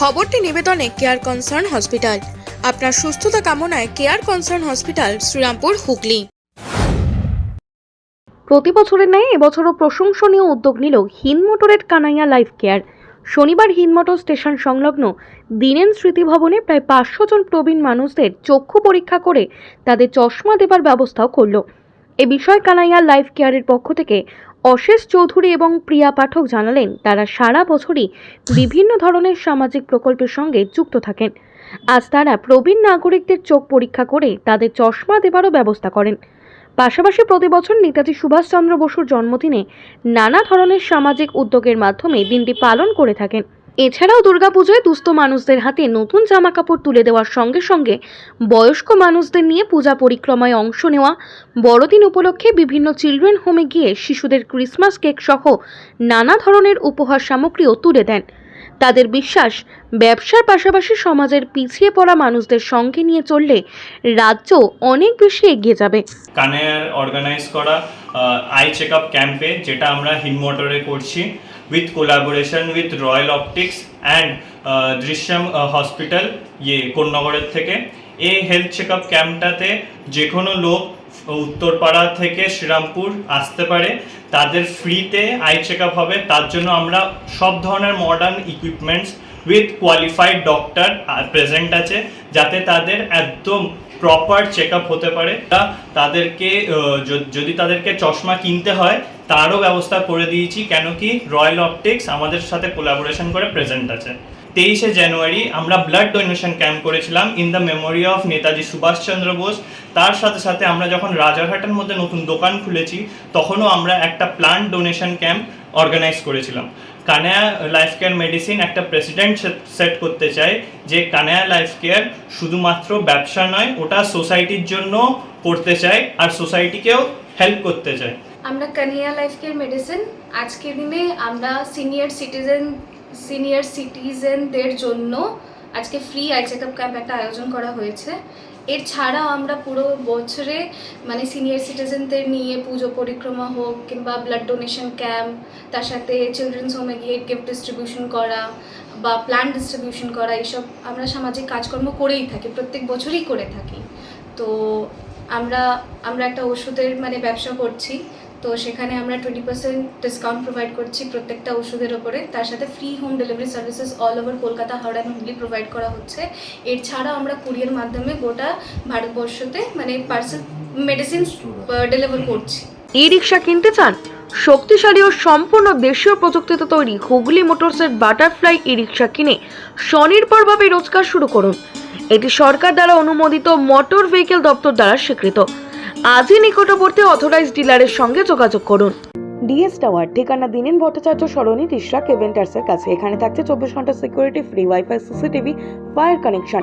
খবরটি নিবেদনে care concern hospital আপনার সুস্থতা কামনায় care concern hospital Serampore, Hooghly. প্রতি বছরের ন্যায় এবছরও প্রশংসনীয় উদ্যোগ নিল হিনমোটরের কানাইয়া লাইফ কেয়ার। শনিবার হিনমোটর স্টেশন সংলগ্ন দিনেন স্মৃতি ভবনে প্রায় পাঁচশো জন প্রবীণ মানুষদের চক্ষু পরীক্ষা করে তাদের চশমা দেবার ব্যবস্থাও করল। এ বিষয়ে কানাইয়া লাইফ কেয়ারের পক্ষ থেকে অশেষ চৌধুরী এবং প্রিয়া পাঠক জানালেন, তারা সারা বছরই বিভিন্ন ধরনের সামাজিক প্রকল্পের সঙ্গে যুক্ত থাকেন। আজ তারা প্রবীণ নাগরিকদের চোখ পরীক্ষা করে তাদের চশমা দেবারও ব্যবস্থা করেন। পাশাপাশি প্রতি বছর নেতাজি সুভাষচন্দ্র বসুর জন্মদিনে নানা ধরনের সামাজিক উদ্যোগের মাধ্যমে দিনটি পালন করে থাকেন। এছাড়াও দুর্গাপুজোয় দুস্থ মানুষদের হাতে নতুন জামা কাপড় তুলে দেওয়ার সঙ্গে সঙ্গে বয়স্ক মানুষদের নিয়ে পূজা পরিক্রমায় অংশ নেওয়া, বড়দিন উপলক্ষে বিভিন্ন চিলড্রেন হোমে গিয়ে শিশুদের ক্রিসমাস কেক সহ নানা ধরনের উপহার সামগ্রীও তুলে দেন। তাদের বিশ্বাস, ব্যবসার পাশাপাশি সমাজের পিছিয়ে পড়া মানুষদের সঙ্গে নিয়ে চললে রাজ্য অনেক বেশি এগিয়ে যাবে। কানের অর্গানাইজ করা আই চেক আপ ক্যাম্পে যেটা আমরা হিনমোটরে করছি with collaboration with royal optics and Drishyam hospital ইয়ে কোন্নগরের থেকে। এই হেলথ চেক আপ ক্যাম্পটাতে যে কোনো লোক উত্তরপাড়া থেকে শ্রীরামপুর আসতে পারে। তাদের ফ্রিতে আই চেক আপ হবে। তার জন্য আমরা সব ধরনের modern equipments with qualified doctor present আছে, যাতে তাদের একদম প্রপার চেক আপ হতে পারে। তাদেরকে যদি তাদেরকে চশমা কিনতে হয়, তারও ব্যবস্থা করে দিয়েছি। কেন কি রয়্যাল অপটিক্স আমাদের সাথে কোলাবোরেশন করে প্রেজেন্ট আছে। তেইশে জানুয়ারি আমরা ব্লাড ডোনেশন ক্যাম্প করেছিলাম in the memory of Netaji Subhash Chandra Bose. তার সাথে সাথে আমরা যখন রাজারহাটের মধ্যে নতুন দোকান খুলেছি, তখনও আমরা একটা প্লান্ট ডোনেশন ক্যাম্প অর্গানাইজ করেছিলাম। কানায়া লাইফ কেয়ার মেডিসিন একটা প্রেসিডেন্ট সেট করতে চায় যে কানায়া লাইফ কেয়ার শুধুমাত্র ব্যবসা নয়, ওটা সোসাইটির জন্য করতে চায় আর সোসাইটিকেও হেল্প করতে চায়। আমরা কানিয়া লাইফ কেয়ার মেডিসিন আজকের দিনে আমরা সিনিয়র সিটিজেন সিনিয়র সিটিজেনদের জন্য আজকে free eye check up camp একটা আয়োজন করা হয়েছে। এর ছাড়াও আমরা পুরো বছরে মানে সিনিয়র সিটিজেনদের নিয়ে পুজো পরিক্রমা হোক কিংবা ব্লাড ডোনেশন ক্যাম্প তার সাথে চিলড্রেন্স হোমে গিয়ে গিফট ডিস্ট্রিবিউশন করা বা প্ল্যান ডিস্ট্রিবিউশন করা, এইসব আমরা সামাজিক কাজকর্ম করেই থাকি, প্রত্যেক বছরই করে থাকি। তো আমরা আমরা একটা ওষুধের মানে ব্যবসা করছি। তো সেখানে আমরা টোয়েন্টি পার্সেন্ট ডিসকাউন্ট প্রোভাইড করছি প্রত্যেকটা ওষুধের ওপরে। তার সাথে free home delivery services all over Kolkata Howrah এবং হুগলি প্রোভাইড করা হচ্ছে। এর ছাড়াও আমরা কুরিয়ার মাধ্যমে গোটা ভারতবর্ষতে মানে পার্সেল মেডিসিন ডেলিভার করছি। ই রিক্সা কিনতে চান? শক্তিশালী ও সম্পূর্ণ দেশীয় প্রযুক্তিতে তৈরি হুগলি মোটরসের বাটারফ্লাই ই রিক্সা কিনে স্বনির্ভরভাবে রোজগার শুরু করুন। এটি সরকার দ্বারা অনুমোদিত মোটর ভেহিকেল দপ্তর দ্বারা স্বীকৃত। আজই নিকটবর্তী অথরাইজ ডিলারের সঙ্গে যোগাযোগ করুন। ডিএস টাওয়ার, ঠিকানা দিনেন ভট্টাচার্য সরণি তিসরা কেভেন্টার্সের কাছে। এখানে থাকছে চব্বিশ ঘণ্টা security free wifi CCTV fire connection